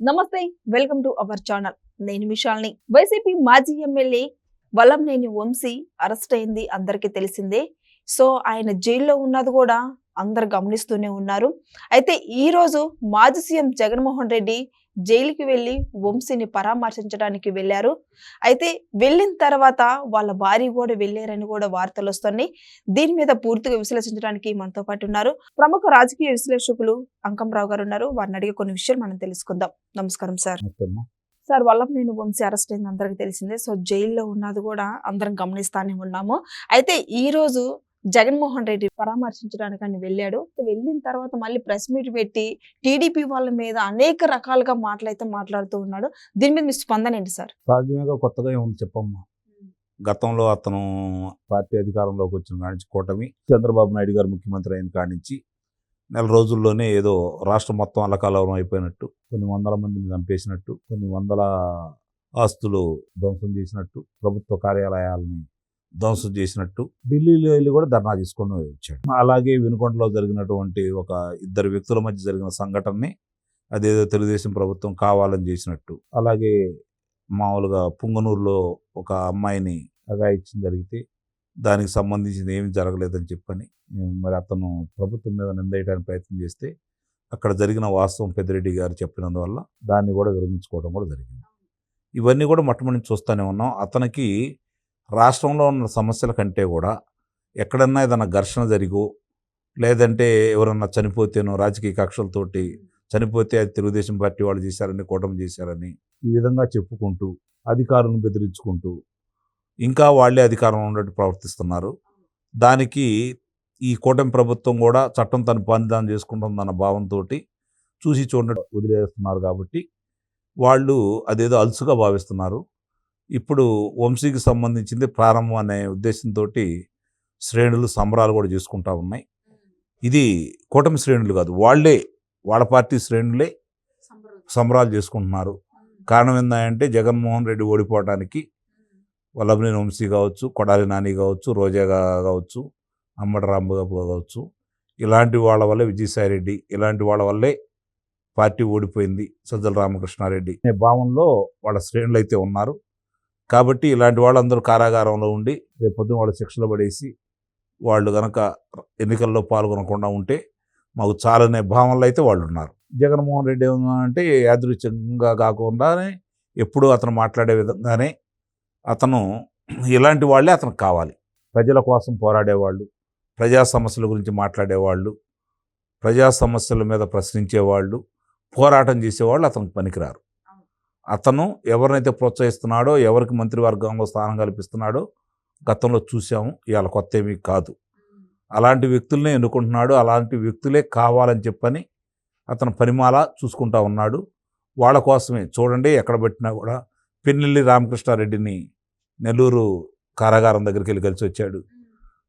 నమస్తే welcome to our channel. నేను విశాల్ని వైసీపీ మాజీ ఎమ్మెల్యే వలంనేని వంశీ అరెస్ట్ అయింది అందరికీ తెలిసిందే. సో ఆయన జైల్లో ఉన్నది కూడా అందరు గమనిస్తూనే ఉన్నారు. అయితే ఈ రోజు మాజీ సీఎం జగన్మోహన్ రెడ్డి జైలుకి వెళ్ళి వంశీని పరామర్శించడానికి వెళ్ళారు. అయితే వెళ్ళిన తర్వాత వాళ్ళ భార్య కూడా వెళ్ళారని కూడా వార్తలు వస్తున్నాయి. దీని మీద పూర్తిగా విశ్లేషించడానికి మనతో పాటు ఉన్నారు. ప్రముఖ రాజకీయ విశ్లేషకులు అంకంరావు గారు ఉన్నారు. వారిని అడిగే కొన్ని విషయాలు మనం తెలుసుకుందాం. నమస్కారం sir. Sir Vallabhaneni Vamsi arrest అయింది అందరికి తెలిసిందే. సో జైల్లో ఉన్నది కూడా అందరం గమనిస్తానే ఉన్నాము. అయితే ఈ రోజు జగన్మోహన్ రెడ్డి పరామర్శించడానికి ఆయన వెళ్ళాడు. వెళ్ళిన తర్వాత మళ్ళీ ప్రెస్ మీట్ పెట్టి టీడీపీ వాళ్ళ మీద అనేక రకాలుగా మాటలైతే మాట్లాడుతూ ఉన్నాడు. దీని మీద మీ స్పందన ఏంటి సార్? సహజంగా కొత్తగా ఏముంది చెప్పమ్మా. గతంలో అతను పార్టీ అధికారంలోకి వచ్చిన కాడి నుంచి కూటమి చంద్రబాబు నాయుడు గారు ముఖ్యమంత్రి అయిన కాడి నుంచి నెల రోజుల్లోనే ఏదో రాష్ట్రం మొత్తం అల్లకాలం అయిపోయినట్టు కొన్ని వందల మందిని చంపేసినట్టు కొన్ని వందల ఆస్తులు ధ్వంసం చేసినట్టు ప్రభుత్వ కార్యాలయాలని ధ్వంసం చేసినట్టు ఢిల్లీలో వెళ్ళి కూడా ధర్నా తీసుకొని వచ్చాడు. అలాగే వినుకొండలో జరిగినటువంటి ఒక ఇద్దరు వ్యక్తుల మధ్య జరిగిన సంఘటనని అదేదో తెలుగుదేశం ప్రభుత్వం కావాలని చేసినట్టు. అలాగే మామూలుగా పుంగనూరులో ఒక అమ్మాయిని అగాయించడం జరిగితే దానికి సంబంధించింది ఏమి జరగలేదని చెప్పని మరి అతను ప్రభుత్వం మీద నిందేయడానికి ప్రయత్నం చేస్తే అక్కడ జరిగిన వాస్తవం పెద్దిరెడ్డి గారు చెప్పినందువల్ల దాన్ని కూడా విరమించుకోవడం కూడా జరిగింది. ఇవన్నీ కూడా మొట్టమొదటి చూస్తూనే ఉన్నాం. అతనికి రాష్ట్రంలో ఉన్న సమస్యల కంటే కూడా ఎక్కడన్నా ఏదైనా ఘర్షణ జరిగో లేదంటే ఎవరన్నా చనిపోతేనో రాజకీయ కక్షలతోటి చనిపోతే అది తెలుగుదేశం పార్టీ వాళ్ళు చేశారని కూటమి చేశారని ఈ విధంగా చెప్పుకుంటూ అధికారులను బెదిరించుకుంటూ ఇంకా వాళ్ళే అధికారంలో ఉన్నట్టు ప్రవర్తిస్తున్నారు. దానికి ఈ కూటమి ప్రభుత్వం కూడా చట్టం తన పని దాన్ని చేసుకుంటుందన్న భావంతో చూసి చూడనట్టు వదిలేస్తున్నారు కాబట్టి వాళ్ళు అదేదో అలుసుగా భావిస్తున్నారు. ఇప్పుడు వంశీకి సంబంధించింది ప్రారంభం అనే ఉద్దేశంతో శ్రేణులు సంబరాలు కూడా చేసుకుంటా ఉన్నాయి. ఇది కూటమి శ్రేణులు కాదు వాళ్ళే వాళ్ళ పార్టీ శ్రేణులే సంబరాలు. చేసుకుంటున్నారు. కారణం ఏంటంటే జగన్మోహన్ రెడ్డి ఓడిపోవడానికి వల్లభనేని వంశీ కావచ్చు కొడాలి నాని కావచ్చు రోజా కావచ్చు అమ్మడి రాంబాబు కావచ్చు ఇలాంటి వాళ్ళ వల్లే విజయసాయి రెడ్డి ఇలాంటి వాళ్ళ వల్లే పార్టీ ఓడిపోయింది సజ్జల రామకృష్ణారెడ్డి అనే భావంలో వాళ్ళ శ్రేణులు అయితే ఉన్నారు. కాబట్టి ఇలాంటి వాళ్ళందరూ కారాగారంలో ఉండి రేపు పొద్దున వాళ్ళ శిక్షలు పడేసి వాళ్ళు కనుక ఎన్నికల్లో పాల్గొనకుండా ఉంటే మాకు చాలనే భావనలు అయితే వాళ్ళు ఉన్నారు జగన్మోహన్ రెడ్డి అంటే యాదృచ్ఛికంగా కాకుండానే ఎప్పుడూ అతను మాట్లాడే విధంగానే అతను ఇలాంటి వాళ్ళే అతనికి కావాలి. ప్రజల కోసం పోరాడేవాళ్ళు ప్రజా సమస్యల గురించి మాట్లాడేవాళ్ళు ప్రజా సమస్యల మీద ప్రశ్నించేవాళ్ళు పోరాటం చేసేవాళ్ళు అతనికి పనికిరారు. అతను ఎవరినైతే ప్రోత్సహిస్తున్నాడో ఎవరికి మంత్రివర్గంలో స్థానం కల్పిస్తున్నాడో గతంలో చూసాము ఇవాళ కొత్త ఏమీ కాదు. అలాంటి వ్యక్తులనే ఎన్నుకుంటున్నాడు. అలాంటి వ్యక్తులే కావాలని చెప్పని అతను పరిమాల చూసుకుంటా ఉన్నాడు. వాళ్ళ కోసమే. చూడండి ఎక్కడ పెట్టినా కూడా పిన్నెల్లి రామకృష్ణారెడ్డిని నెల్లూరు కారాగారం దగ్గరికి వెళ్ళి కలిసి వచ్చాడు.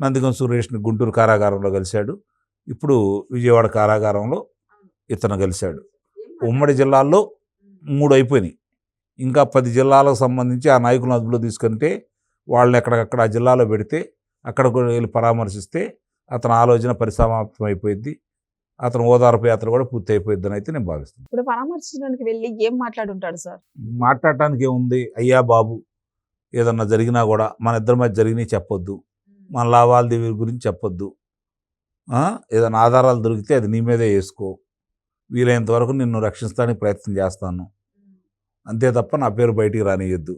నందిగం సురేష్ని గుంటూరు కారాగారంలో కలిశాడు. ఇప్పుడు విజయవాడ కారాగారంలో ఇతను కలిశాడు. ఉమ్మడి జిల్లాల్లో మూడు అయిపోయినాయి. ఇంకా పది జిల్లాలకు సంబంధించి ఆ నాయకులను అదుపులో తీసుకుంటే వాళ్ళని ఎక్కడికక్కడ ఆ జిల్లాలో పెడితే అక్కడ కూడా వెళ్ళి పరామర్శిస్తే అతని ఆలోచన పరిసమాప్తం అయిపోయింది అతను ఓదార్పు యాత్ర కూడా పూర్తి అయిపోయిందని అయితే నేను భావిస్తున్నాను ఇప్పుడు పరామర్శించడానికి వెళ్ళి ఏం మాట్లాడుంటాడు సార్? మాట్లాడటానికి ఏముంది? అయ్యా బాబు ఏదన్నా జరిగినా కూడా మన ఇద్దరి మధ్య జరిగినాయి చెప్పొద్దు. మన లావాదేవీల గురించి చెప్పొద్దు? ఏదైనా ఆధారాలు దొరికితే అది నీ మీదే వేసుకో. వీలైనంత వరకు నిన్ను రక్షించడానికి ప్రయత్నం చేస్తాను. అంతే తప్ప నా పేరు బయటికి రానియొద్దు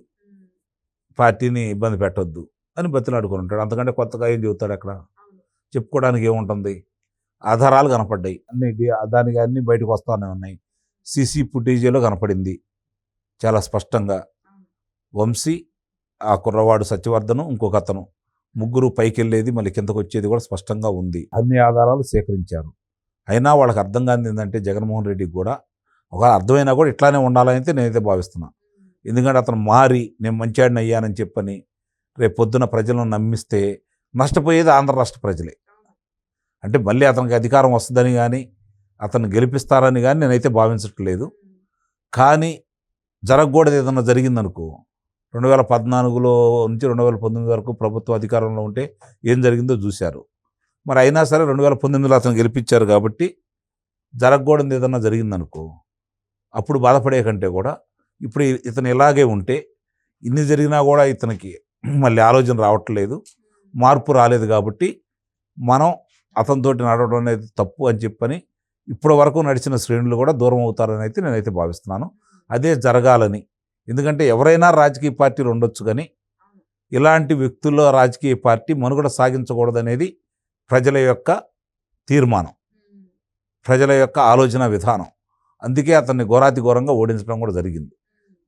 పార్టీని ఇబ్బంది పెట్టొద్దు అని బతిలాడుకొని ఉంటాడు. అంతకంటే కొత్తగా ఏం చెబుతాడు అక్కడ? చెప్పుకోవడానికి ఏముంటుంది? ఆధారాలు కనపడ్డాయి. అన్ని దానికి అన్ని బయటకు వస్తానే ఉన్నాయి. సీసీ ఫుటేజీలో కనపడింది. చాలా స్పష్టంగా. వంశీ ఆ కుర్రవాడు సత్యవర్ధను ఇంకొక అతను. ముగ్గురు పైకి వెళ్ళేది మళ్ళీ కిందకు వచ్చేది కూడా స్పష్టంగా ఉంది. అన్ని ఆధారాలు సేకరించారు. అయినా వాళ్ళకి అర్థం ఏంటంటే జగన్మోహన్ రెడ్డికి కూడా ఒక అర్థమైనా కూడా ఇట్లానే ఉండాలని నేనైతే భావిస్తున్నా. ఎందుకంటే అతను మారి నేను మంచివాడిని అయ్యానని చెప్పని రేపు పొద్దున ప్రజలను నమ్మిస్తే నష్టపోయేది ఆంధ్ర రాష్ట్ర ప్రజలే. అంటే మళ్ళీ అతనికి అధికారం వస్తుందని కానీ అతను గెలిపిస్తారని కానీ నేనైతే భావించట్లేదు. కానీ జరగకూడదు ఏదన్నా జరిగిందనుకో రెండు వేల పద్నాలుగులో నుంచి రెండు వేల పంతొమ్మిది వరకు ప్రభుత్వ అధికారంలో ఉంటే ఏం జరిగిందో చూశారు. మరి అయినా సరే రెండు వేల పంతొమ్మిదిలో అతను గెలిపించారు కాబట్టి జరగకూడదు ఏదన్నా జరిగిందనుకో అప్పుడు బాధపడే కంటే కూడా ఇప్పుడు ఇతను ఇలాగే ఉంటే ఇన్ని జరిగినా కూడా ఇతనికి మళ్ళీ ఆలోచన రావట్లేదు మార్పు రాలేదు కాబట్టి మనం అతనితోటి నడవడం అనేది తప్పు అని చెప్పని ఇప్పటి వరకు నడిచిన శ్రేణులు కూడా దూరం అవుతారని అయితే నేనైతే భావిస్తున్నాను. అదే జరగాలని. ఎందుకంటే ఎవరైనా రాజకీయ పార్టీలు ఉండొచ్చు కానీ ఇలాంటి వ్యక్తుల్లో రాజకీయ పార్టీ మనుగడ సాగించకూడదనేది ప్రజల యొక్క తీర్మానం. ప్రజల యొక్క ఆలోచన విధానం. అందుకే అతన్ని ఘోరాతి ఘోరంగా ఓడించడం కూడా జరిగింది.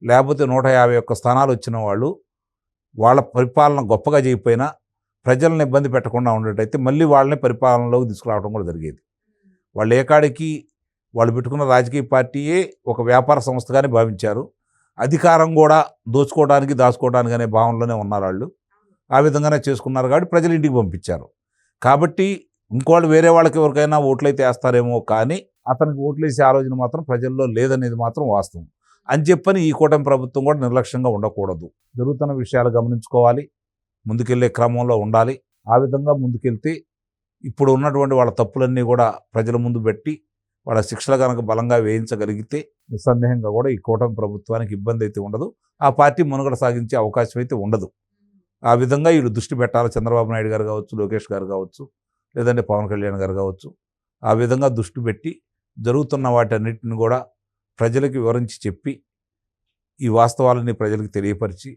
లేకపోతే నూట యాభై ఒక్క స్థానాలు వచ్చిన వాళ్ళు వాళ్ళ పరిపాలన గొప్పగా చేయకపోయినా ప్రజలను ఇబ్బంది పెట్టకుండా ఉండేటైతే మళ్ళీ వాళ్ళని పరిపాలనలోకి తీసుకురావడం కూడా జరిగేది. వాళ్ళు ఏకాడికి వాళ్ళు పెట్టుకున్న రాజకీయ పార్టీయే ఒక వ్యాపార సంస్థగానే భావించారు. అధికారం కూడా దోచుకోవడానికి దాచుకోవడానికి అనే భావనలోనే ఉన్నారు వాళ్ళు. ఆ విధంగానే చేసుకున్నారు కాబట్టి ప్రజలు ఇంటికి పంపించారు. కాబట్టి ఇంకోళ్ళు వేరే వాళ్ళకి ఎవరికైనా ఓట్లయితే వేస్తారేమో కానీ అతనికి ఓట్లు వేసే ఆలోచన మాత్రం ప్రజల్లో లేదనేది మాత్రం వాస్తవం. అని చెప్పని ఈ కూటమి ప్రభుత్వం కూడా నిర్లక్ష్యంగా ఉండకూడదు. జరుగుతున్న విషయాలు గమనించుకోవాలి. ముందుకెళ్ళే క్రమంలో ఉండాలి. ఆ విధంగా ముందుకెళ్తే ఇప్పుడు ఉన్నటువంటి వాళ్ళ తప్పులన్నీ కూడా ప్రజల ముందు పెట్టి వాళ్ళ శిక్షలు కనుక బలంగా వేయించగలిగితే నిస్సందేహంగా కూడా ఈ కూటమి ప్రభుత్వానికి ఇబ్బంది అయితే ఉండదు. ఆ పార్టీ మనుగడ సాగించే అవకాశం అయితే ఉండదు. ఆ విధంగా వీళ్ళు దృష్టి పెట్టాలి. చంద్రబాబు నాయుడు గారు కావచ్చు లోకేష్ గారు కావచ్చు లేదంటే పవన్ కళ్యాణ్ గారు కావచ్చు. ఆ విధంగా దృష్టి పెట్టి జరుగుతున్న వాటన్నిటిని కూడా ప్రజలకు వివరించి చెప్పి ఈ వాస్తవాలని ప్రజలకు తెలియపరిచి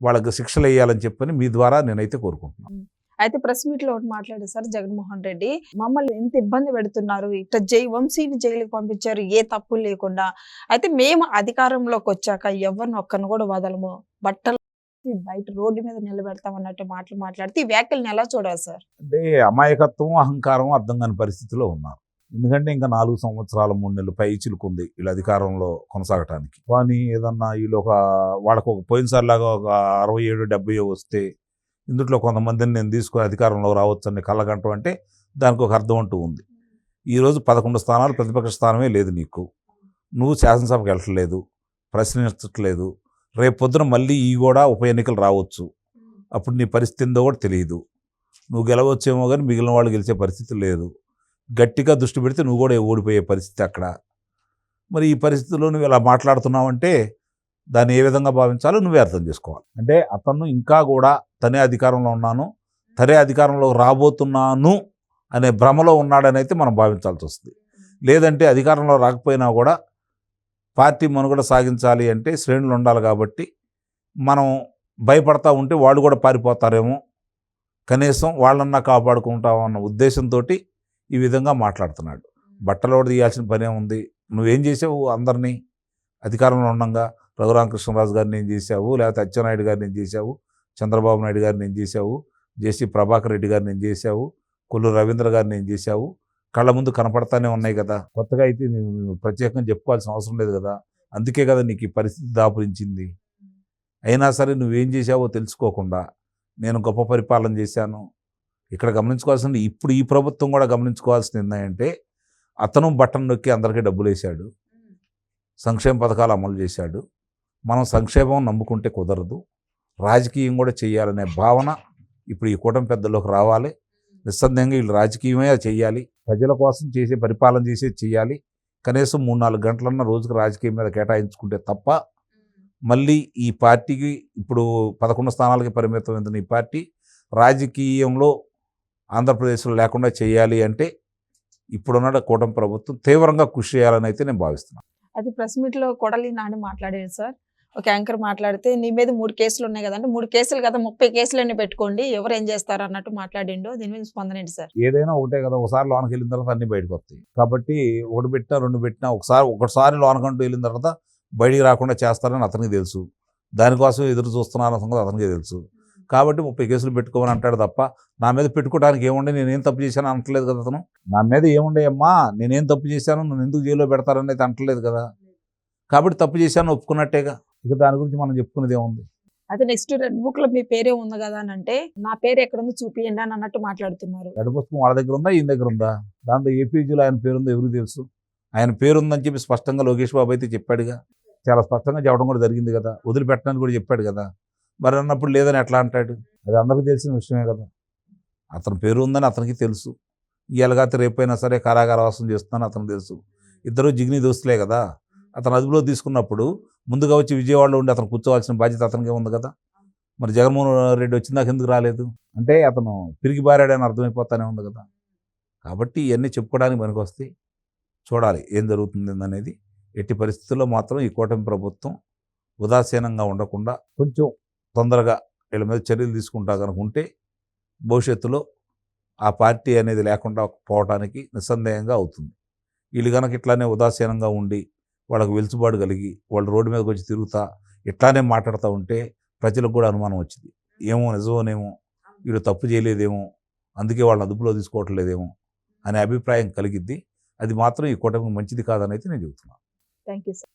వాళ్ళకి శిక్షలు వేయాలని చెప్పని మీ ద్వారా నేనైతే కోరుకుంటున్నాను. అయితే ప్రెస్ మీట్లో ఒకటి మాట్లాడారు సార్ జగన్మోహన్ రెడ్డి. మమ్మల్ని ఎంత ఇబ్బంది పెడుతున్నారు? ఇట్లా జై వంశీని జైలుకి పంపించారు ఏ తప్పు లేకుండా. అయితే మేము అధికారంలోకి వచ్చాక ఎవరిని ఒక్కరిని కూడా వదలము? బట్టలు బయట రోడ్డు మీద నిలబెడతాం అన్నట్టు మాటలు మాట్లాడితే ఈ వ్యాఖ్యలను ఎలా చూడాలి సార్? అంటే అమాయకత్వం అహంకారం అర్థం కాని పరిస్థితిలో ఉన్నారు. ఎందుకంటే ఇంకా నాలుగు సంవత్సరాల మూడు నెలలు పై చిలుకుంది వీళ్ళు అధికారంలో కొనసాగటానికి. కానీ ఏదన్నా వీళ్ళు ఒక వాళ్ళకు ఒక పోయినసారిలాగా ఒక అరవై ఏడు డెబ్బై వస్తే ఇందులో కొంతమందిని నేను తీసుకుని అధికారంలో రావచ్చని కళ్ళగంటం అంటే దానికి ఒక అర్థం అంటూ ఉంది. ఈరోజు పదకొండు స్థానాలు ప్రతిపక్ష స్థానమే లేదు నీకు. నువ్వు శాసనసభకు వెళ్ళట్లేదు ప్రశ్నించట్లేదు. రేపు పొద్దున మళ్ళీ ఈ కూడా ఉప ఎన్నికలు రావచ్చు. అప్పుడు నీ పరిస్థితి ఏందో కూడా తెలియదు. నువ్వు గెలవచ్చేమో కానీ మిగిలిన వాళ్ళు గెలిచే పరిస్థితి లేదు. గట్టిగా దృష్టి పెడితే నువ్వు కూడా ఓడిపోయే పరిస్థితి అక్కడ. మరి ఈ పరిస్థితిలో నువ్వు ఇలా మాట్లాడుతున్నావంటే దాన్ని ఏ విధంగా భావించాలో నువ్వే అర్థం చేసుకోవాలి. అంటే అతను ఇంకా కూడా తనే అధికారంలో ఉన్నాను తనే అధికారంలో రాబోతున్నాను అనే భ్రమలో ఉన్నాడని అయితే మనం భావించాల్సి వస్తుంది. లేదంటే అధికారంలో రాకపోయినా కూడా పార్టీ మనుగడ సాగించాలి అంటే శ్రేణులు ఉండాలి కాబట్టి మనం భయపడతా ఉంటే వాళ్ళు కూడా పారిపోతారేమో. కనీసం వాళ్ళన్నా కాపాడుకుంటామన్న ఉద్దేశంతో ఈ విధంగా మాట్లాడుతున్నాడు. బట్టలు కూడా తీయాల్సిన పనే ఉంది. నువ్వేం చేసావు అందరినీ? అధికారంలో ఉండగా. రఘురామకృష్ణరాజు గారిని ఏం చేశావు? లేకపోతే అచ్చెన్నాయుడు గారిని ఏం చేశావు? చంద్రబాబు నాయుడు గారిని ఏం చేశావు? జేసీ ప్రభాకర్ రెడ్డి గారిని ఏం చేశావు? కొల్లు రవీంద్ర గారిని ఏం చేశావు? కళ్ళ ముందు కనపడతానే ఉన్నాయి కదా. కొత్తగా అయితే ప్రత్యేకంగా చెప్పుకోవాల్సిన అవసరం లేదు కదా. అందుకే కదా నీకు ఈ పరిస్థితి దాపురించింది. అయినా సరే నువ్వేం చేశావో తెలుసుకోకుండా నేను గొప్ప పరిపాలన చేశాను. ఇక్కడ గమనించుకోవాల్సింది ఇప్పుడు ఈ ప్రభుత్వం కూడా గమనించుకోవాల్సింది ఏంటంటే అతను బట్టన్ నొక్కి అందరికీ డబ్బులు వేశాడు సంక్షేమ పథకాలు అమలు చేశాడు. మనం సంక్షేమం నమ్ముకుంటే కుదరదు. రాజకీయం కూడా చేయాలనే భావన ఇప్పుడు ఈ కూటమి పెద్దలోకి రావాలి. నిస్సందేహంగా వీళ్ళు రాజకీయమే చేయాలి. ప్రజల కోసం చేసే పరిపాలన చేసే చేయాలి. కనీసం మూడు నాలుగు గంటలన్న రోజుకు రాజకీయం మీద కేటాయించుకుంటే తప్ప మళ్ళీ ఈ పార్టీకి ఇప్పుడు పదకొండు స్థానాలకి పరిమితమైన ఈ పార్టీ రాజకీయంలో ఆంధ్రప్రదేశ్లో లేకుండా చేయాలి అంటే ఇప్పుడున్న కూటమి ప్రభుత్వం తీవ్రంగా కృషి చేయాలని అయితే నేను భావిస్తున్నాను. అది ప్రెస్ మీట్లో కొడలి నాని మాట్లాడారు సార్. ఒక యాంకర్ మాట్లాడితే నీ మీద మూడు కేసులు ఉన్నాయి కదంటే మూడు కేసులు కదా ముప్పై కేసులన్నీ పెట్టుకోండి ఎవరు ఏం చేస్తారు? అన్నట్టు మాట్లాడిండు దీని మీద స్పందన ఏంటి సార్. ఏదైనా ఒకటే కదా ఒకసారి లోనకి వెళ్ళిన తర్వాత అన్ని బయటకు వస్తాయి. కాబట్టి ఒకటి పెట్టినా రెండు పెట్టినా ఒకసారి ఒకసారి లోనకంటూ వెళ్ళిన తర్వాత బయటికి రాకుండా చేస్తారని అతనికి తెలుసు. దానికోసం ఎదురు చూస్తున్నారన్న సంగతి అతనికి తెలుసు. కాబట్టి ముప్పై కేసులు పెట్టుకోమని అంటాడు తప్ప నా మీద పెట్టుకోవడానికి ఏముండే? నేనేం తప్పు చేశాను అంటలేదు కదా అతను. నా మీద ఏముండే అమ్మా? నేనేం తప్పు చేశాను? నన్ను ఎందుకు జైల్లో పెడతారని అయితే అంటలేదు కదా. కాబట్టి తప్పు చేశాను ఒప్పుకున్నట్టేగా. ఇక దాని గురించి మనం చెప్పుకునేది ఏముంది? అయితే నెక్స్ట్ రెడ్ బుక్లో మీ పేరే ఉంది కదా అని అంటే నా పేరు ఎక్కడ ఉందో చూపియండి అని అన్నట్టు మాట్లాడుతున్నారు. రెడ్ పుస్తకం వాళ్ళ దగ్గర ఉందా? ఈయన దగ్గర ఉందా? దాంట్లో ఏ పేజీలో ఆయన పేరుందో ఎవరికి తెలుసు? ఆయన పేరుందని చెప్పి స్పష్టంగా లోకేష్ బాబు అయితే చెప్పాడుగా. చాలా స్పష్టంగా చెప్పడం కూడా జరిగింది కదా. వదిలిపెట్టడానికి కూడా చెప్పాడు కదా. మరి అన్నప్పుడు లేదని ఎట్లా అంటాడు? అది అందరికీ తెలిసిన విషయమే కదా. అతని పేరు ఉందని అతనికి తెలుసు. ఇవాళగాతే రేపైనా సరే కారాగారవాసం చేస్తున్నాను అతనికి తెలుసు. ఇద్దరు జిగ్ని దోస్తులే కదా. అతను అదుపులో తీసుకున్నప్పుడు ముందుగా వచ్చి విజయవాడలో ఉండి అతను కూర్చోవాల్సిన బాధ్యత అతనికే ఉంది కదా. మరి జగన్మోహన్ రెడ్డి వచ్చిందాక ఎందుకు రాలేదు? అంటే అతను తిరిగి బారాడని అర్థమైపోతానే ఉంది కదా. కాబట్టి ఇవన్నీ చెప్పుకోవడానికి మనకు వస్తే చూడాలి ఏం జరుగుతుంది అనేది. ఎట్టి పరిస్థితుల్లో మాత్రం ఈ కూటమి ప్రభుత్వం ఉదాసీనంగా ఉండకుండా కొంచెం తొందరగా వీళ్ళ మీద చర్యలు తీసుకుంటా కనుక ఉంటే భవిష్యత్తులో ఆ పార్టీ అనేది లేకుండా పోవటానికి నిస్సందేహంగా అవుతుంది. వీళ్ళు కనుక ఇట్లానే ఉదాసీనంగా ఉండి వాళ్ళకు వెలుచుబాటు కలిగి వాళ్ళు రోడ్డు మీదకి వచ్చి తిరుగుతా ఇట్లానే మాట్లాడుతూ ఉంటే ప్రజలకు కూడా అనుమానం వచ్చింది. ఏమో నిజమోనేమో వీళ్ళు తప్పు చేయలేదేమో అందుకే వాళ్ళని అదుపులో తీసుకోవట్లేదేమో అనే అభిప్రాయం కలిగిద్ది. అది మాత్రం ఈ కూటమికి మంచిది కాదని అయితే నేను చెబుతున్నాను. Thank you sir